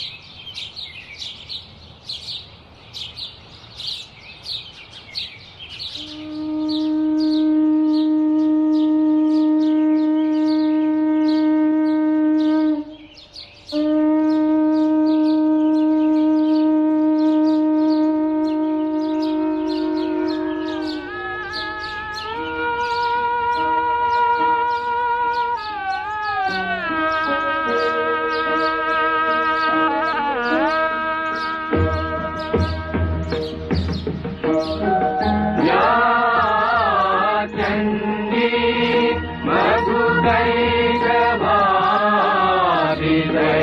you.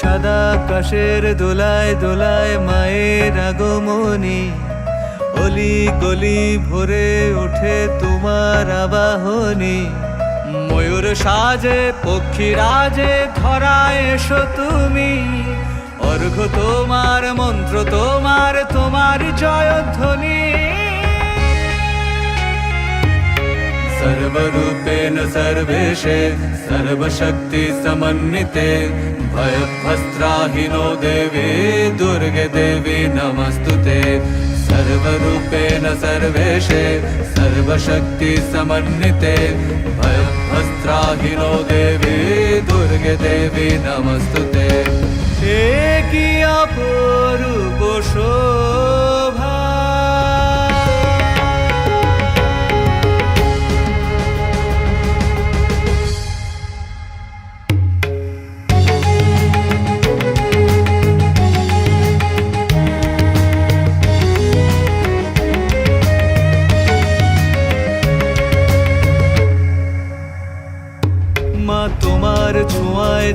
সাদা আকাশের দোলায় দোলায় মায়ের আগমনী। অলি গলি ভরে ওঠে তোমার আবাহনী। ময়ূর সাজে, পক্ষী রাজে, ধরায় এসো তুমি। অর্ঘ তোমার, মন্ত্র তোমার তোমার জয়ধ্বনি। सर्वरूपेण सर्वेशे सर्वशक्ति समन्यते भयभस्त्राहि नो देवी दुर्गे देवी नमस्तु ते सर्वरूपेण सर्वेशे सर्वशक्ति भयभस्त्राहिनो भयभस्त्राहि नो देवी दुर्गे देवी नमस्तुते।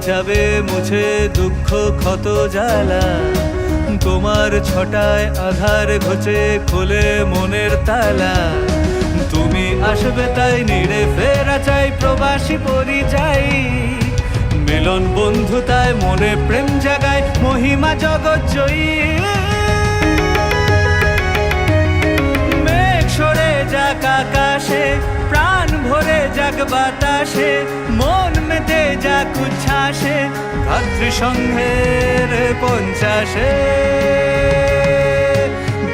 যাবে মুছে দুঃখ ক্ষত জ্বালা। তোমার ছটায় আধার ঘোচে খোলে মনের তালা। তুমি আসবে তাই নিড়ে ফেরা চাই, প্রবাসী পরিযায়ী। মিলন বন্ধুতায় মনে প্রেম জাগায়, মহিমা জগৎ জয়ী। মেঘ সরে যাক আকাশে, প্রাণ ভরে যাক বাতাসে। যাক উচ্ছ্বাসে ভ্রাতৃসংঘের পঞ্চাশে।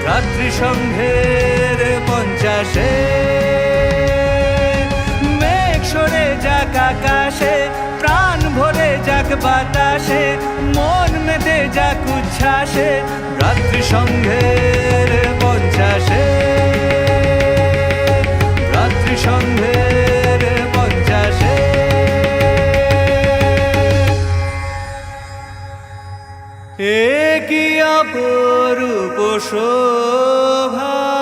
ভ্রাতৃসংঘের পঞ্চাশে। মেঘ সরে যাক আকাশে, প্রাণ ভরে যাক বাতাসে, মন মেতে যাক উচ্ছ্বাসে ভ্রাতৃসংঘের পঞ্চাশে। এ কি অপরূপ শোভা?